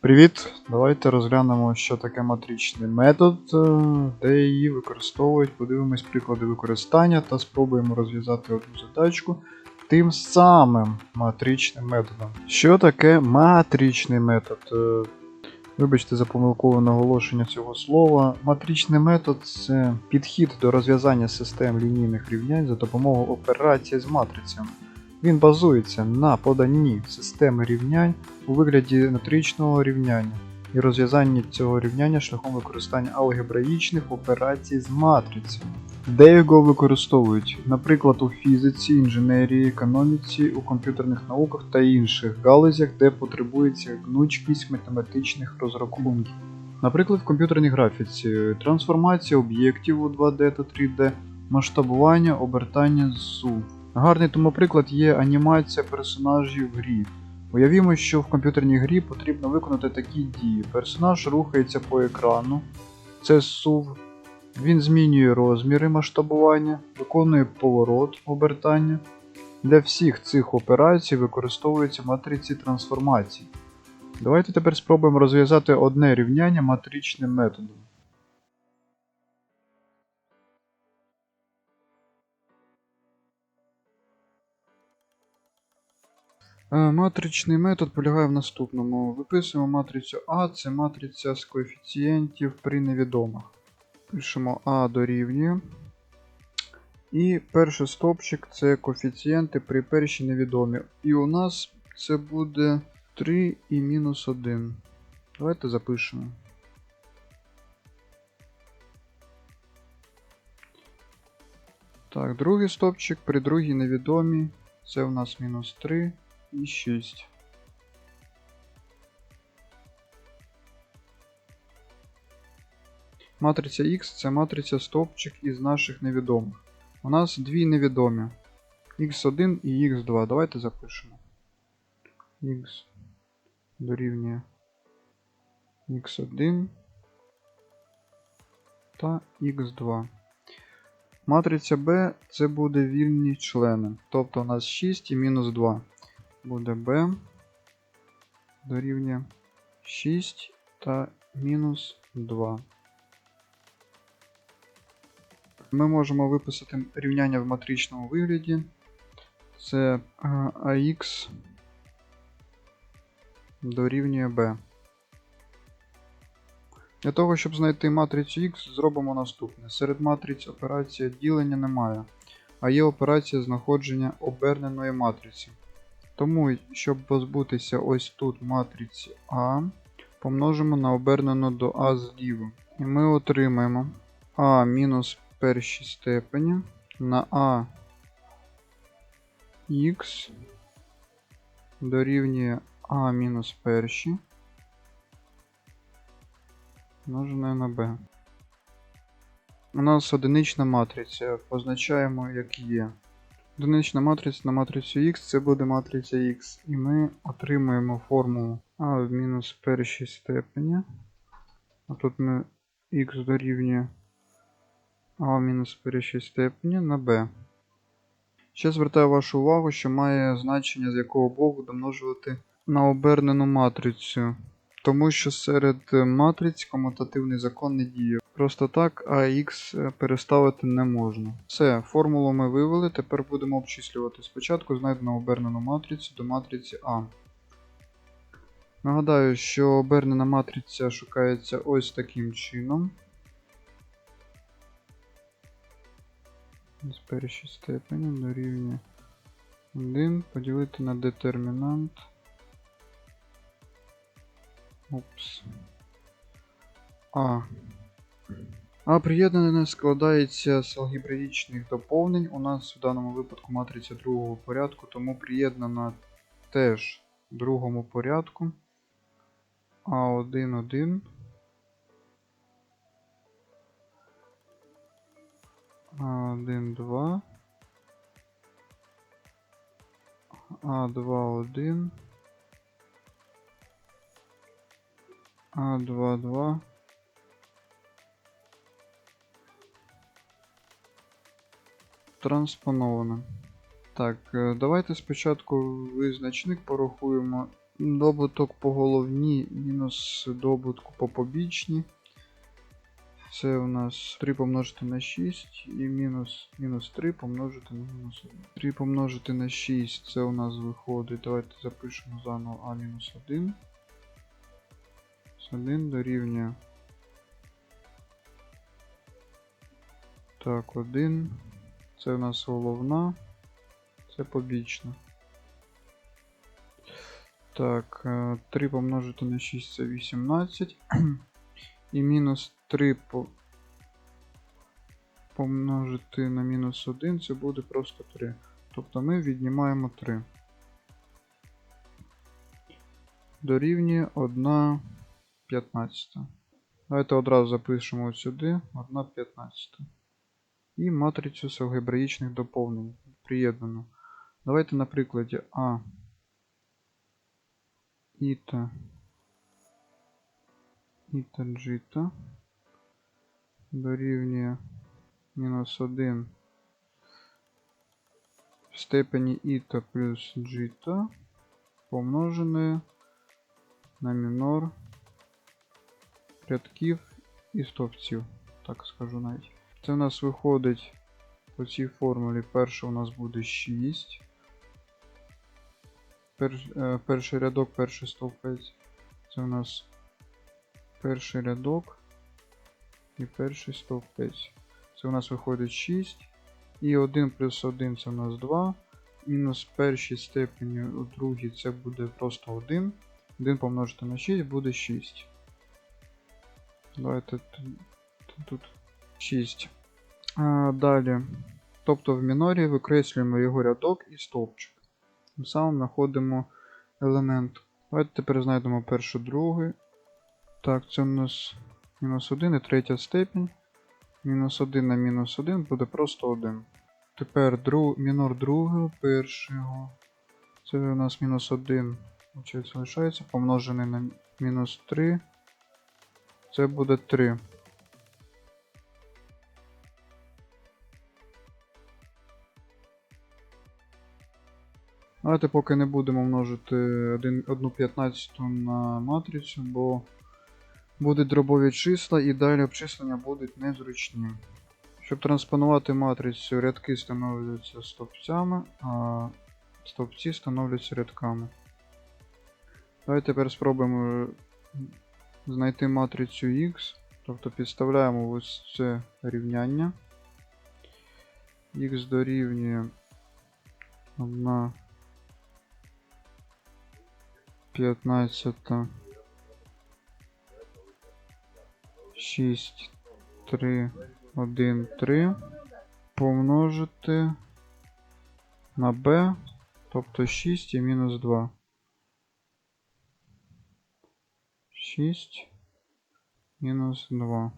Привіт! Давайте розглянемо, що таке матричний метод, е, де її використовують, подивимось приклади використання та спробуємо розв'язати одну задачку тим самим матричним методом. Що таке матричний метод? Вибачте за помилкове наголошення цього слова. Матричний метод це підхід до розв'язання систем лінійних рівнянь за допомогою операцій з матрицями. Він базується на поданні системи рівнянь у вигляді матричного рівняння і розв'язанні цього рівняння шляхом використання алгебраїчних операцій з матрицями. Де його використовують, наприклад, у фізиці, інженерії, економіці, у комп'ютерних науках та інших галузях, де потребується гнучкість математичних розрахунків. Наприклад, в комп'ютерній графіці трансформація об'єктів у 2D та 3D, масштабування, обертання ЗУ. Гарний тому приклад є анімація персонажів в грі. Уявімо, що в комп'ютерній грі потрібно виконати такі дії. Персонаж рухається по екрану, це SUV. Він змінює розміри масштабування, виконує поворот обертання. Для всіх цих операцій використовуються матриці трансформацій. Давайте тепер спробуємо розв'язати одне рівняння матричним методом. Матричний метод полягає в наступному. Виписуємо матрицю А, це матриця з коефіцієнтів при невідомих. Пишемо А дорівнює. І перший стопчик це коефіцієнти при першій невідомі. І у нас це буде 3 і мінус 1. Давайте запишемо. Так, другий стопчик при другій невідомій. Це у нас мінус 3 і 6. Матриця X це матриця стовпчик із наших невідомих. У нас дві невідомі. x1 і x2. Давайте запишемо. x дорівнює x1 та x2. Матриця B це буде вільні члени. Тобто у нас 6 і мінус 2 буде b дорівнює 6 та мінус 2. Ми можемо виписати рівняння в матричному вигляді. Це е, ax дорівнює b. Для того, щоб знайти матрицю x, зробимо наступне. Серед матриць операція ділення немає, а є операція знаходження оберненої матриці. Тому, щоб позбутися ось тут матриці А, помножимо на обернену до А зліва. І ми отримаємо А мінус першій степені на А х дорівнює А мінус першій множене на b. У нас одинична матриця. Позначаємо, як є. Одинична матриця на матрицю X це буде матриця X. І ми отримуємо формулу А в мінус першій степені. А тут ми X дорівнює А в мінус першій степені на B. Ще звертаю вашу увагу, що має значення, з якого боку домножувати на обернену матрицю. Тому що серед матриць комутативний закон не діє. Просто так AX переставити не можна. Все, формулу ми вивели, тепер будемо обчислювати. Спочатку знайдемо обернену матрицю до матриці А. Нагадаю, що обернена матриця шукається ось таким чином. З першій степені дорівнює 1 поділити на детермінант. Опс. А. А приєднане складається з алгебраїчних доповнень. У нас в даному випадку матриця другого порядку, тому приєднана теж другому порядку. А1, 1. А1, 2. А2, 1. А2, 2. Транспоновано. Так, е, давайте спочатку визначник порахуємо. Добуток по головній мінус добутку по побічній. Це у нас 3 помножити на 6 і мінус, мінус 3 помножити на мінус 1. 3 помножити на 6 це у нас виходить. Давайте запишемо заново а мінус 1. 1 дорівнює. Так, 1. Це у нас головна. Це побічна. Так, е, 3 помножити на 6 це 18. І мінус 3 по... помножити на мінус 1 це буде просто 3. Тобто ми віднімаємо 3. Дорівнює 1 15. Давайте одразу запишемо от сюди 1 15. І матрицю з алгебраїчних доповнень. Приєднану. Давайте на прикладі А. Іта. Іта джита. Дорівнює мінус 1 в степені іта плюс джита помножене на мінор рядків і стовпців, так скажу навіть. Це у нас виходить по цій формулі перше у нас буде 6. Перш, е, перший рядок, перший стовпець. Це у нас перший рядок і перший стовпець. Це у нас виходить 6. І 1 плюс 1 це у нас 2. Мінус першій степені у другій це буде просто 1. 1 помножити на 6 буде 6. Давайте тут 6. А, далі. Тобто в мінорі викреслюємо його рядок і стовпчик. Тим самим знаходимо елемент. Давайте тепер знайдемо перший, другий. Так, це у нас мінус 1 і третя степінь. Мінус 1 на мінус 1 буде просто 1. Тепер друг, мінор другого першого. Це у нас мінус 1 виходить, залишається, помножений на мінус 3. Це буде 3. Давайте поки не будемо множити 1 15 на матрицю, бо будуть дробові числа і далі обчислення будуть незручні. Щоб транспонувати матрицю, рядки становляться стовпцями, а стовпці становляться рядками. Давайте тепер спробуємо знайти матрицю X. Тобто підставляємо ось це рівняння. Х дорівнює 1 15 6 3 1 3 помножити на b, тобто 6 і мінус 2. 6 мінус 2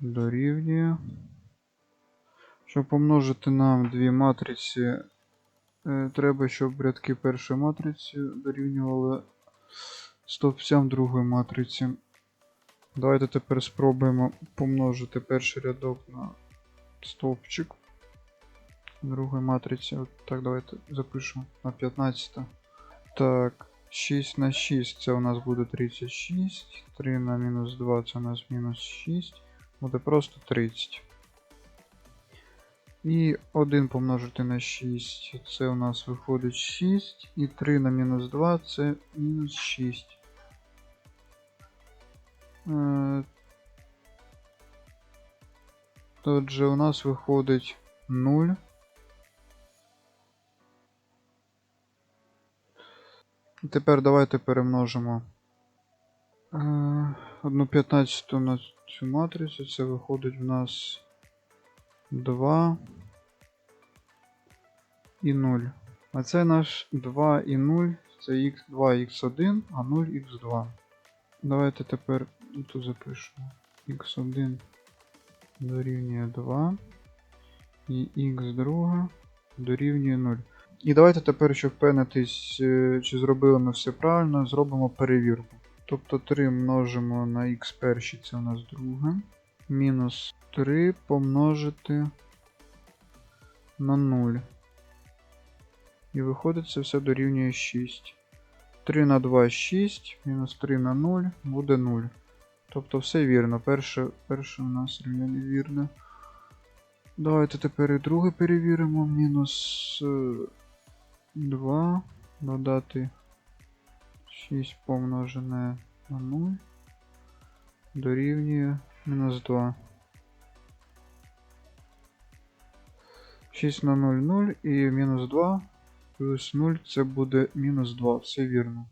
дорівнює. Щоб помножити нам дві матриці, е, треба, щоб рядки першої матриці дорівнювали стовпцям другої матриці. Давайте тепер спробуємо помножити перший рядок на стовпчик другої матриці. От так, давайте запишемо на 15. Так, 6 на 6 це у нас буде 36. 3 на мінус 2 це у нас мінус 6. Буде просто 30. І 1 помножити на 6 це у нас виходить 6. І 3 на мінус 2 це мінус 6. Е, Тут же у нас виходить 0. Тепер давайте перемножимо е, 1 15 на цю матрицю. Це виходить в нас 2 і 0. А це наш 2 і 0, це x2, x1, а 0 x2. Давайте тепер тут запишемо. x1 дорівнює 2 і x2 дорівнює 0. І давайте тепер, щоб впевнитись, е, чи зробили ми все правильно, зробимо перевірку. Тобто 3 множимо на x перші, це у нас друге. Мінус 3 помножити на 0. І виходить це все дорівнює 6. 3 на 2 6, мінус 3 на 0 буде 0. Тобто все вірно. Перше, перше у нас рівняння вірне. Давайте тепер і друге перевіримо. Мінус е, 2 додати 6 помножене на 0 дорівнює мінус 2. 6 на 0 0 і мінус 2 плюс 0 це буде мінус 2. Все вірно.